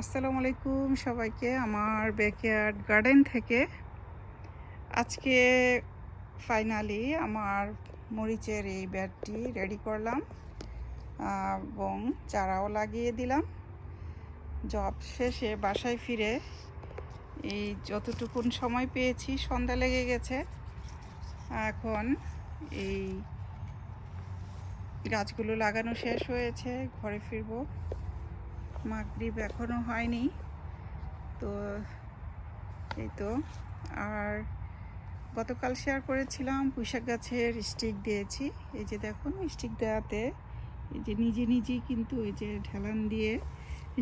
আসসালামু আলাইকুম সবাইকে আমার ব্যাকয়ার্ড গার্ডেন থেকে। আজকে ফাইনালি আমার মরিচের এই ব্যাটটি রেডি করলাম এবং চারাও লাগিয়ে দিলাম। জব শেষে বাসায় ফিরে এই যতটুকুন সময় পেয়েছি, সন্ধ্যা লেগে গেছে। এখন এই গাছগুলো লাগানো শেষ হয়েছে, ঘরে ফিরবো। মাগরিব এখনও হয়নি। তো এই তো। আর গতকাল শেয়ার করেছিলাম, পুঁইশাক গাছের স্টিক দিয়েছি। এই যে দেখুন স্টিক দেওয়াতে এই যে নিজে নিজেই কিন্তু এই যে ঢেলান দিয়ে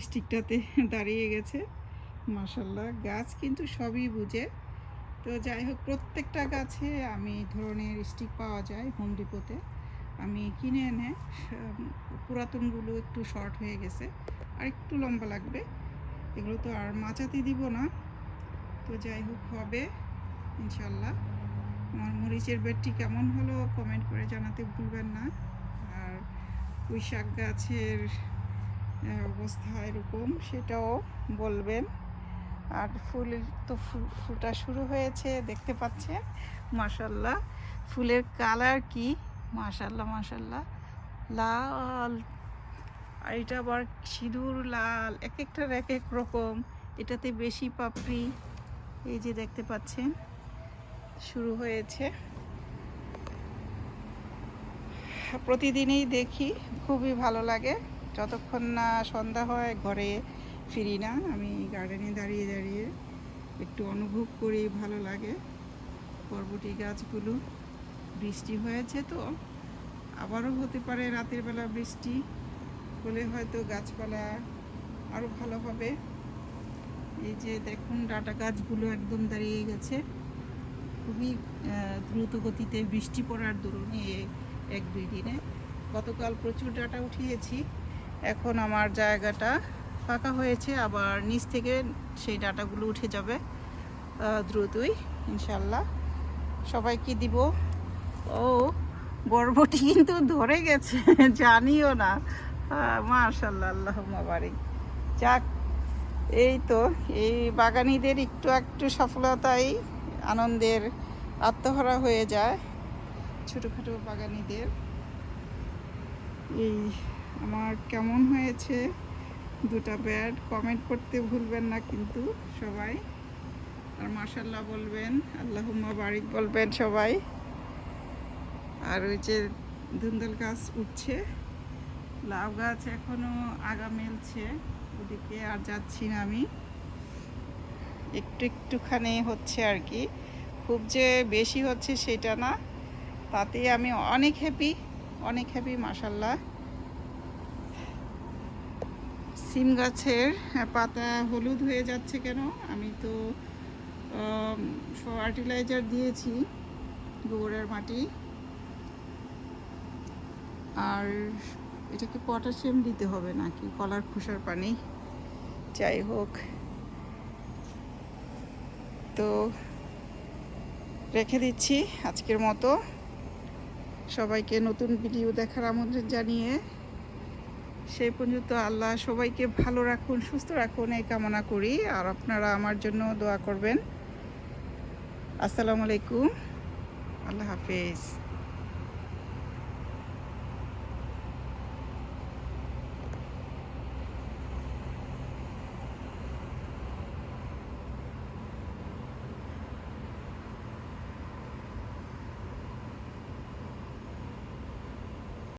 স্টিকটাতে দাঁড়িয়ে গেছে। মাসাল্লাহ গাছ কিন্তু সবই বুঝে। তো যাই হোক, প্রত্যেকটা গাছে আমি ধরনের স্টিক পাওয়া যায় হোম ডিপোতে আমি কিনে এনে পুরাতনগুলো একটু শর্ট হয়ে গেছে, আর একটু লম্বা লাগবে। এগুলো তো আর মাচাতে দিব না। তো যাই হোক, হবে ইনশাল্লাহ আমার মরিচের বেডটি কেমন হলো কমেন্ট করে জানাতে ভুলবেন না। আর পুঁই শাক গাছের অবস্থা এরকম, সেটাও বলবেন। আর ফুল তো ফুল ফুটা শুরু হয়েছে, দেখতে পাচ্ছেন? মাশাল্লাহ ফুলের কালার কি? মাশাল্লাহ মাশাল্লাহ লাল। আর এটা আবার সিঁদুর লাল এক একটার এক এক রকম। এটাতে বেশি পাপড়ি। এই যে দেখতে পাচ্ছেন, শুরু হয়েছে। প্রতিদিনই দেখি, খুবই ভালো লাগে। যতক্ষণ না সন্ধ্যা হয়, ঘরে ফিরি না। আমি গার্ডেনে দাঁড়িয়ে দাঁড়িয়ে একটু অনুভব করি, ভালো লাগে। বরবটি গাছগুলো। বৃষ্টি হয়েছে তো, আবারও হতে পারে রাতের বেলা বৃষ্টি, হলে হয়তো গাছপালা আরও ভালো হবে। এই যে দেখুন ডাটা গাছগুলো একদম দাঁড়িয়ে গেছে। খুবই দ্রুত গতিতে বৃষ্টি পড়ার দরুন এক দুই দিনে। গতকাল প্রচুর ডাটা উঠিয়েছি। এখন আমার জায়গাটা ফাঁকা হয়েছে, আবার নিচ থেকে সেই ডাটাগুলো উঠে যাবে। দ্রুতই, ইনশাল্লাহ। সবাইকে দিব ও, বরবটি কিন্তু ধরে গেছে, জানিও না। মার্শাল্লাহ আল্লাহ বাড়ি যাক, এই তো, এই বাগানিদের একটু একটু সফলতাই আনন্দের আত্মহারা হয়ে যায়, ছোটোখাটো বাগানিদের। এই, আমার কেমন হয়েছে? দুটা ব্যাড কমেন্ট করতে ভুলবেন না কিন্তু সবাই। আর মার্শাল্লাহ বলবেন আল্লাহুম্মা বারিক বলবেন সবাই। আর ওই যে ধুন্দল গাছ উঠছে। লাউ গাছ এখনও আগা মেলছে, ওদিকে আর যাচ্ছি না আমি। একটু একটুখানি হচ্ছে আর কি। খুব যে বেশি হচ্ছে সেটা না, তাতে আমি অনেক হ্যাপি অনেক হ্যাপি মাসাল্লাহ সিম গাছের পাতা হলুদ হয়ে যাচ্ছে কেন? আমি তো ফার্টিলাইজার দিয়েছি, গোবরের মাটি। আর এটাকে পটাশিয়াম দিতে হবে নাকি? কলার খোসার পানি। যাই হোক। তো রেখে দিচ্ছি আজকের মতো। সবাইকে নতুন ভিডিও দেখার আমন্ত্রণ জানিয়ে সেই পর্যন্ত আল্লাহ সবাইকে ভালো রাখুন, সুস্থ রাখুন, এই কামনা করি। আর আপনারা আমার জন্য দোয়া করবেন। আসসালামু আলাইকুম। আল্লাহ হাফেজ।